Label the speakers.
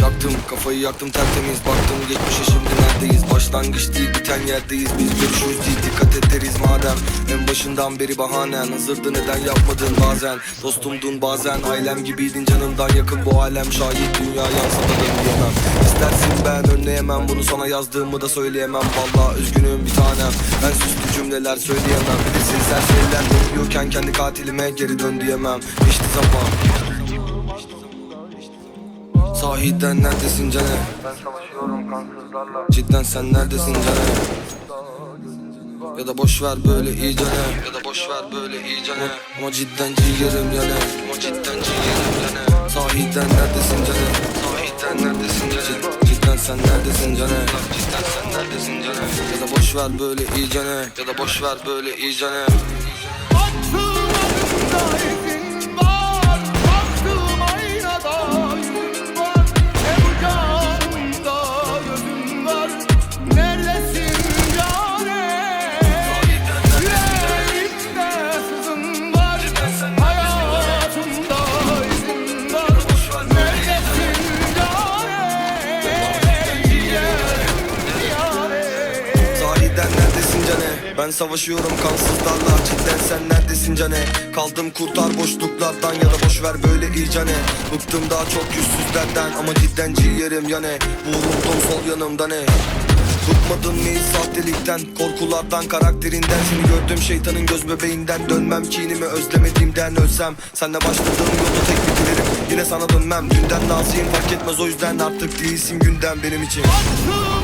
Speaker 1: Yaktım kafayı yaktım tertemiz. Baktım geçmişe şimdi neredeyiz? Başlangıç değil biten yerdeyiz. Biz görüşürüz değil madem En başından beri bahanen. Hazırdı neden yapmadın bazen? Dostumdun bazen. Ailem gibiydin canımdan yakın Bu alem. Şahit dünya yansa da diyemem. İstersin ben önleyemem. Bunu sana yazdığımı da söyleyemem. Vallahi üzgünüm bir tanem. Ben süslü cümleler söyleyemem. Bilirsin serseriler bekliyorken kendi katilime geri dön diyemem. İşte zaman. Sahiden neredesin cane? Ben savaşıyorum kansızlarla Cidden sen neredesin cane? Ya da boş ver böyle iyi cane Ya da boş ver böyle iyi cane Ama cidden ciğerim yane Ama cidden ciğerim yane Sahiden neredesin cane? Sahiden neredesin? Cid- Cidden sen neredesin cane? Cidden sen neredesin cane? Ya da boş ver böyle iyi cane Ya da boş ver böyle iyi cane Ben savaşıyorum kansızlarla Cidden sen neredesin cane? Kaldım kurtar boşluklardan Ya da boş ver böyle iyi cane. Bıktım daha çok yüzsüzlerden Ama cidden ciğerim yane. Vuruldum sol yanımda ne? Bıkmadın mı sahtelikten Korkulardan karakterinden. Seni gördüm şeytanın göz bebeğinden. Dönmem kinimi özlemediğimden ölsem. Senle başladığım yolda tek bitiririm Yine sana dönmem. Dünden naziyim fark etmez o yüzden Artık değilsin günden benim için.
Speaker 2: Baktığım